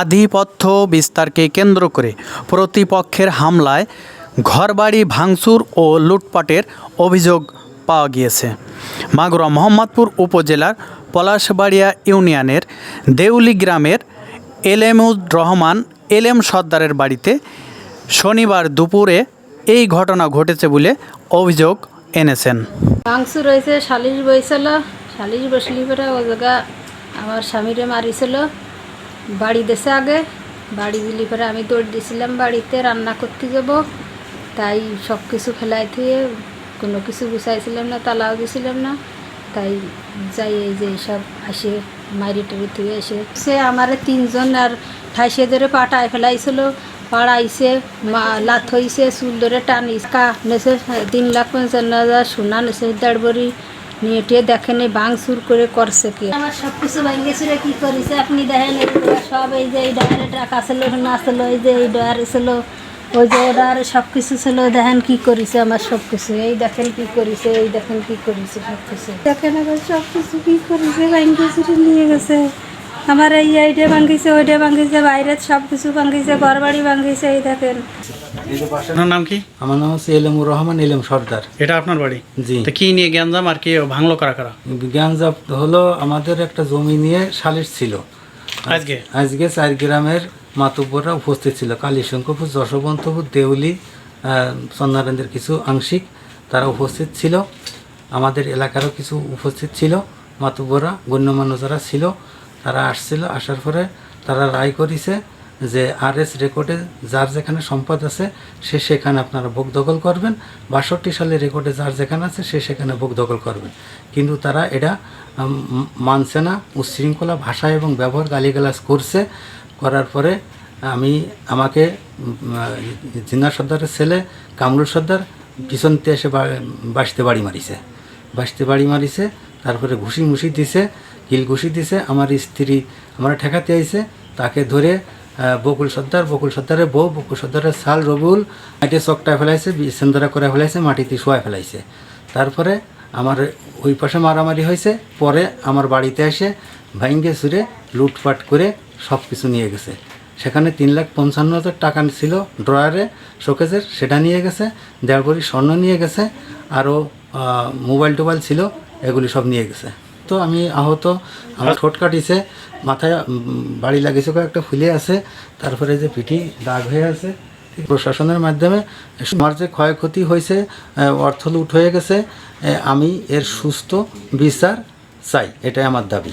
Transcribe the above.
আধিপত্য বিস্তারকে কেন্দ্র করে প্রতিপক্ষের হামলায় ঘরবাড়ি ভাঙচুর ও লুটপাটের অভিযোগ পাওয়া গিয়েছে। মাগুরা মোহাম্মদপুর উপজেলার পলাশবাড়িয়া ইউনিয়নের দেউলি গ্রামের এলেমুর রহমান এলেম সর্দারের বাড়িতে শনিবার দুপুরে এই ঘটনা ঘটেছে বলে অভিযোগ এনেছেন। মাংস রয়েছে সালিশ বইছিল, সালিশ বসলি পরে ও জায়গা আমার স্বামীরে মারিছিল। বাড়ি দেশে আগে। বাড়ি দিলি পরে আমি দৌড় দিয়েছিলাম বাড়িতে, রান্না করতে যাব। তাই সব কিছু ফেলাই থুয়ে কোনো কিছু গুছাইছিলাম না, তালাও দিছিলাম না। তাই যাই এই যে সব আসে মারি টারি থুয়ে এসে সে আমার তিনজন আর ঠাইসে ধরে পাটায় ফেলাইছিল। পাড়াইছে লাথ হইছে, চুল ধরে টানিস কা নেছে, তিন লাখ পঞ্চান্ন হাজার সোনা নেছে, দেড় বড়ি। নিয়ে দেখেন এই বাং সুর করে করছে কি। আমার সব কিছু ভেঙে চুরে কি করেছে আপনি দেখেন সব এই যে এই ডয়ারে টাকা ছিল না ছিল এই যে এই ডয়ারে ছিল ওই যে ওডার সব কিছু ছিল দেখেন কি করেছে আমার সব কিছু এই দেখেন কি করেছে এই দেখেন কি করেছে সব কিছু দেখেন আবার সব কিছু কি করেছে ভেঙে চুরে নিয়ে গেছে। আমার এই এইটা ভাঙিছে ওইটা ভাঙিছে বাইরের সব কিছু ভাঙিছে ঘর বাড়ি ভাঙিছে এই দেখেন। আপনার নাম কি? আমার নাম হচ্ছে এলেমুর রহমান এলেম সর্দার। এটা আপনার বাড়ি? জি। তো কি নিয়ে গ্যাঞ্জাম আর কি ভাঙলো কারা কারা? জ্ঞানজাপ হলো আমাদের একটা জমি নিয়ে সালিশ ছিল। আজকে? আজকে চার গ্রামের মাতুব্বররা উপস্থিত ছিল। কালীশঙ্করপুর যশবন্তপুর দেউলি চন্দ্রানন্দের কিছু আংশিক তারা উপস্থিত ছিল। আমাদের এলাকারও কিছু উপস্থিত ছিল। মাতুব্বররা গণ্যমান্য যারা ছিল তারা আসছিল, আসার পরে তারা রায় করেছে যে আর এস রেকর্ডে যার যেখানে সম্পদ আছে, সে সেখানে আপনারা ভোগ দখল করবেন। বাষট্টি সালে রেকর্ডে যার যেখানে আছে, সে সেখানে ভোগ দখল করবেন। কিন্তু তারা এটা মানছে না, উচ্ছৃঙ্খলা ভাষা এবং ব্যবহার গালিগালাজ করছে। করার পরে আমি, আমাকে জিন্না সর্দারের ছেলে কামরুল সর্দার পিছনতে এসে বাসতে বাড়ি মারিছে। বাসতে বাড়ি মারিছে তারপরে ঘুষি মুষি দিছে কিল ঘুষি দিছে, আমার স্ত্রী আমার ঠেকাতে আইছে, তাকে ধরে বকুল সর্দার, বকুল সর্দারের বউ, বকুল সর্দারের সাল রবুল মাটি চকটায় ফেলাইছে সেন্দরা করে ফেলাইছে, মাটিতে শোয়া ফেলাইছে। তারপরে আমার ওই পাশে মারামারি হয়েছে, পরে আমার বাড়িতে এসে ভাইঙ্গে সুরে লুটপাট করে সব কিছু নিয়ে গেছে। সেখানে তিন লাখ পঞ্চান্ন হাজার টাকা ছিল ড্রয়ারে, শোকেজের, সেটা নিয়ে গেছে দেড় ভরি স্বর্ণ নিয়ে গেছে, আরও মোবাইল টোবাইল ছিল এগুলি সব নিয়ে গেছে। তো আমি আহত আমার ঠোঁট কাটিছে মাথায় বাড়ি লাগিয়েছে একটা ফুলে আছে তারপরে যে পিঠি দাগ হয়ে আছে প্রশাসনের মাধ্যমে আমার যে ক্ষয়ক্ষতি হয়েছে অর্থ লুট হয়ে গেছে আমি এর সুস্থ বিচার চাই এটাই আমার দাবি।